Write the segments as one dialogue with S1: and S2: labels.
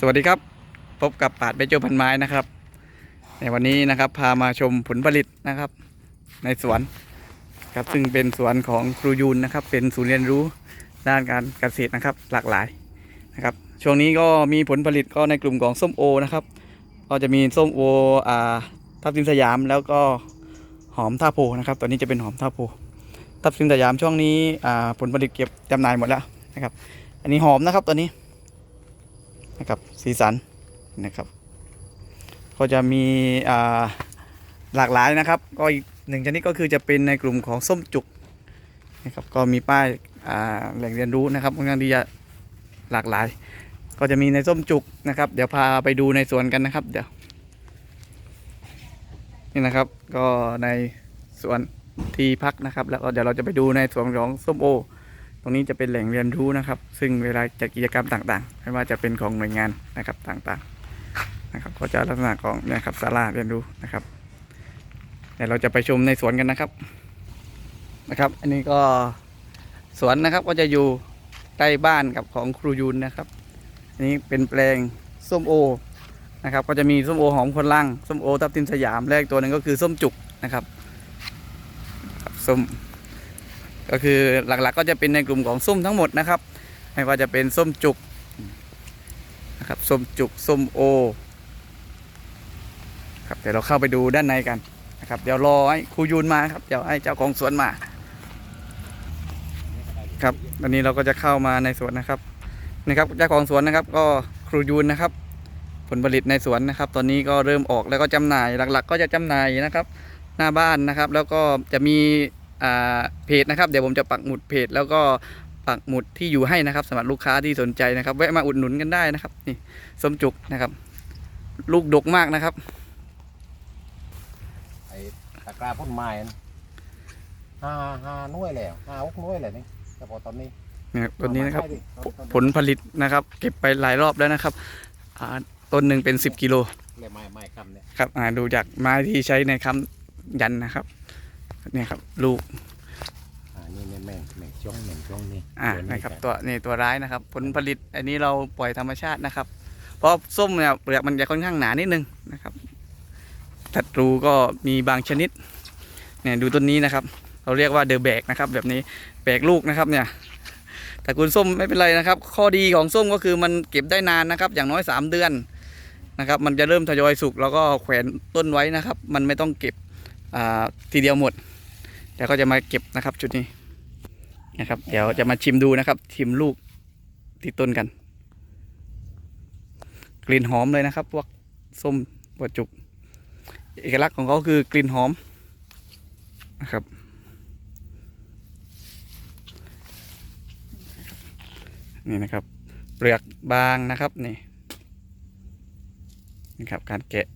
S1: สวัสดีครับ พบกับปาดเบญโจพันไม้นะครับ ในวันนี้นะครับพามาชมผลผลิตนะครับ ในสวนครับซึ่งเป็นสวนของครูยูนนะครับ เป็นศูนย์เรียนรู้ด้านการเกษตรนะครับ หลากหลายนะครับ ช่วงนี้ก็มีผลผลิตก็ในกลุ่มของส้มโอนะครับ ก็จะมีส้มโออ่าทับทิมสยามแล้วก็หอมท่าโพนะครับตัวนี้จะเป็นหอมท่าโพทับทิมสยามช่วงนี้อ่าผลผลิตเก็บจำหน่ายหมดแล้วนะครับ อันนี้หอมนะครับตัวนี้ นะครับสีสันนะครับก็จะมีหลากหลายนะครับ ก็อีกหนึ่งชนิดก็คือจะเป็นในกลุ่มของส้มจุกนะครับก็มีป้ายแหล่งเรียนรู้นะครับค่อนข้างที่จะหลากหลาย ก็จะมีในส้มจุกนะครับ เดี๋ยวพาไปดูในสวนกันนะครับ เดี๋ยวนี่นะครับก็ในสวนที่พักนะครับ แล้วก็เดี๋ยวเราจะไปดูในสวนของส้มโอ รงนี้จะเป็นแหล่งเรียนรู้นะครับ ซึ่งเวลาจัดกิจกรรมต่างๆ ไม่ว่าจะเป็นของหน่วยงานนะครับต่างๆนะครับ ก็จะลักษณะของนะครับศาลาเรียนรู้นะครับเดี๋ยวเราจะไปชมในสวนกันนะครับนะครับ อันนี้ก็สวนนะครับก็จะอยู่ใกล้บ้านกับของครูยูนนะครับอันนี้เป็นแปลงส้มโอนะครับ ก็จะมีส้มโอหอมคนล่างส้มโอทับทิมสยามแรกตัวหนึ่งก็คือส้มจุกนะครับส้ม ก็คือหลักๆก็จะเป็นในกลุ่มของส้มทั้งหมดนะครับ ไม่ว่าจะเป็นส้มจุกนะครับส้มจุกส้มโอครับเดี๋ยวเราเข้าไปดูด้านในกันนะครับ เดี๋ยวรอให้ครูยูนมาครับเดี๋ยวให้เจ้าของสวนมาครับวันนี้เราก็จะเข้ามาในสวนนะครับนะครับเจ้าของสวนนะครับ ก็ครูยูนนะครับ ผลผลิตในสวนนะครับ ตอนนี้ก็เริ่มออกแล้วก็จำหน่ายหลัก ๆ ก็จะจำหน่ายนะครับ หน้าบ้านนะครับ แล้วก็จะมี เพจนะครับเดี๋ยวผมจะปักหมุดเพจ แล้วก็ปักหมุดที่อยู่ให้นะครับสำหรับลูกค้าที่สนใจนะครับ แวะมาอุดหนุนกันได้นะครับนี่ส้มจุกนะครับ ลูกดกมากนะครับ
S2: ไอ้ตะกร้าพ่นไม้นั่นห้าห้าหน่วยแล้วห้าหกหน่วยแล้วนี่เฉพาะตอนนี้
S1: เนี่ยต้นนี้นะครับ
S2: เอามาให้ดิต้น
S1: ผลผลิตนะครับ เก็บไปหลายรอบแล้วนะครับอ่าต้นหนึ่งเป็น 10 กิโล
S2: เลยไม้ไม้คำเนี่ย
S1: ครับอ่าดูจากไม้ที่ใช้ในคำยันนะครับ เนี่ยครับลูก
S2: อ่านี่เนี่ยแม่งแม่งจ้องแม่งจ้องนี่
S1: อ่า
S2: ตัว
S1: นะครับตัวนี่ตัวร้ายนะครับ ผลผลิตอันนี้เราปล่อยธรรมชาตินะครับ เพราะส้มเนี่ยเปลือกมันจะค่อนข้างหนานิดนึงนะครับศัตรูก็มีบางชนิดเนี่ยดูต้นนี้นะครับ เราเรียกว่าเดอะแบกนะครับ แบบนี้แบกลูกนะครับเนี่ยแต่คุณส้มไม่เป็นไรนะครับ ข้อดีของส้มก็คือมันเก็บได้นานนะครับ อย่างน้อย 3 เดือนนะครับ มันจะเริ่มทยอยสุกแล้วก็แขวนต้นไว้นะครับ มันไม่ต้องเก็บอ่าทีเดียวหมด เดี๋ยวก็จะมาเก็บนะครับจุดนี้นะครับ เดี๋ยวจะมาชิมดูนะครับ ชิมลูกที่ต้นกัน กลิ่นหอมเลยนะครับ พวกส้มปวดจุก เอกลักษณ์ของเขาคือกลิ่นหอมนะครับ นี่นะครับ เปลือกบางนะครับนี่นี่ครับการแกะ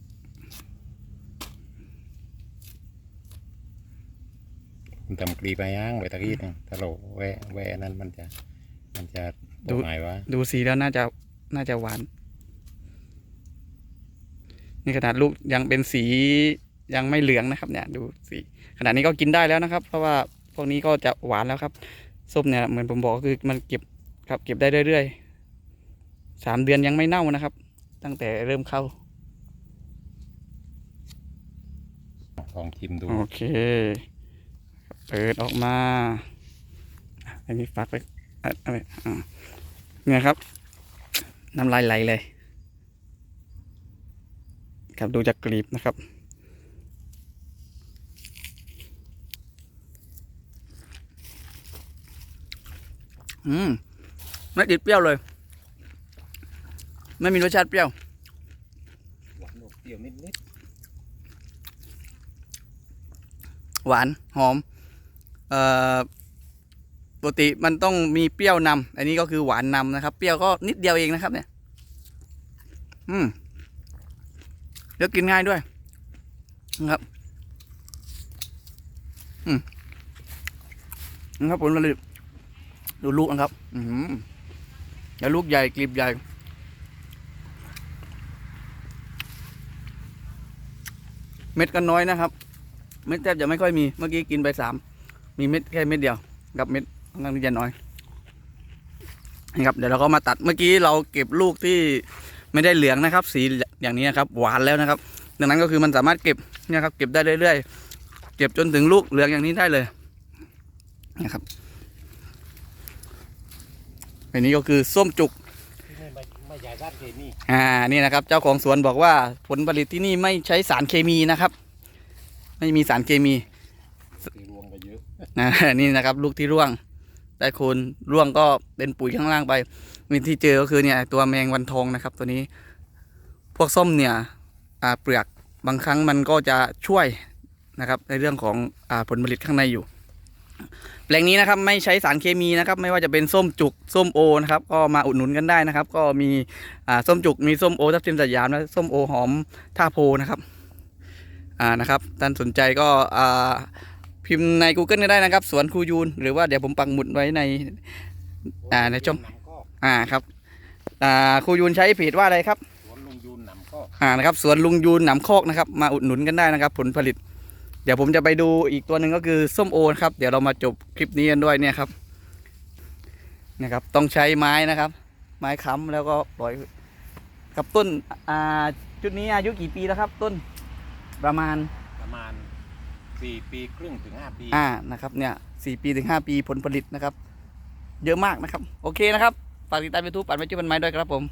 S2: มัน ทำกรีไปย่างไว้ตะกี้นึงถ้าเราแวะแวะนั้นมันจะ มันจะตกหมายวะ
S1: ดูสีแล้วน่าจะน่าจะหวาน นี่ขนาดลูกยังเป็นสียังไม่เหลืองนะครับ เนี่ย ดูสีขนาดนี้ก็กินได้แล้วนะครับ เพราะว่าพวกนี้ก็จะหวานแล้วครับส้มเนี่ยเหมือนผมบอกก็คือมันเก็บครับ เก็บได้เรื่อยๆสามเดือนยังไม่เน่านะครับ ตั้งแต่เริ่มเข้า
S2: ลองชิมดู
S1: โอเค เปิดออกมาอะอันนี้ฟักไปอะอะไรอะเนี่ยครับ น้ำลายไหลเลย ครับดูจากกลีบนะครับ อืม ไม่ติดเปรี้ยวเลย ไม่มีรสชาติเปรี้ยว
S2: หวานเปรี้ยวนิดนิด
S1: หวาน หอมเอ่อ ปกติมันต้องมีเปรี้ยวนำอันนี้ก็คือหวานนำนะครับ เปรี้ยวก็นิดเดียวเองนะครับ เนี่ย อืมเลือกกินง่ายด้วยนะครับอืมนะครับผลผลิตดูลูกนะครับ อืมแล้วลูกใหญ่กลีบใหญ่เม็ดก็น้อยนะครับ เม็ดแทบจะไม่ค่อยมี เมื่อกี้กินไปสาม มีเม็ดแค่เม็ดเดียวกับเม็ดค่อนข้างที่จะน้อยนี่ครับเดี๋ยวเราก็มาตัดเมื่อกี้เราเก็บลูกที่ไม่ได้เหลืองนะครับ สีอย่างนี้นะครับ หวานแล้วนะครับ ดังนั้นก็คือมันสามารถเก็บเนี่ยครับ เก็บได้เรื่อยๆเก็บจนถึงลูกเหลืองอย่างนี้ได้เลยนะครับอันนี้ก็คือส้มจุก
S2: ที่นี่ไม่ไม่ใหญ่ด้านเคมี
S1: อ่านี่นะครับ เจ้าของสวนบอกว่าผลผลิตที่นี่ไม่ใช้สารเคมีนะครับ ไม่มีสารเคมี นะนี่นะครับ ลูกที่ร่วงได้โคนร่วงก็เป็นปุ๋ยข้างล่างไปวิธีเจอก็คือเนี่ยตัวแมงวันทองนะครับ ตัวนี้พวกส้มเนี่ยเปลือกบางครั้งมันก็จะช่วยนะครับ ในเรื่องของอผลผลิตข้างในอยู่ แปลงนี้นะครับไม่ใช้สารเคมีนะครับ ไม่ว่าจะเป็นส้มจุกส้มโอนะครับก็มาอุดหนุนกันได้นะครับ ก็มีส้มจุกมีส้มโอทับทิมสยามและส้มโอหอมท่าโพนะครับอ่านะครับท่านสนใจก็อ่า พิมพ์ใน Google ก็ได้นะครับ สวนครูยูน หรือว่าเดี๋ยวผมปักหมุดไว้ใน อ่าในช่อง
S2: หนำก็
S1: อ่าครับอ่าครูยูนใช้เพจว่าอะไรครับ
S2: สวนลุงยูนหนำก็
S1: อ่านะครับสวนลุงยูนหนำคอกนะครับ มาอุดหนุนกันได้นะครับ ผลผลิต เดี๋ยวผมจะไปดูอีกตัวหนึ่งก็คือส้มโอนะครับเดี๋ยวเรามาจบคลิปนี้กันด้วยเนี่ยครับเนี่ยครับ ต้องใช้ไม้นะครับ ไม้ค้ำแล้วก็ปล่อยกับต้นอ่าจุดนี้อายุกี่ปีแล้วครับ ต้นประมาณ
S2: ประมาณ สี่ปีครึ่งถึงห้าปี
S1: อ่านะครับเนี่ยสี่ปีถึงห้าปีผลผลิตนะครับ เยอะมากนะครับ โอเคนะครับ ฝากติดตามยูทูบปัดไม้จุ้มันไม้ด้วยครับผม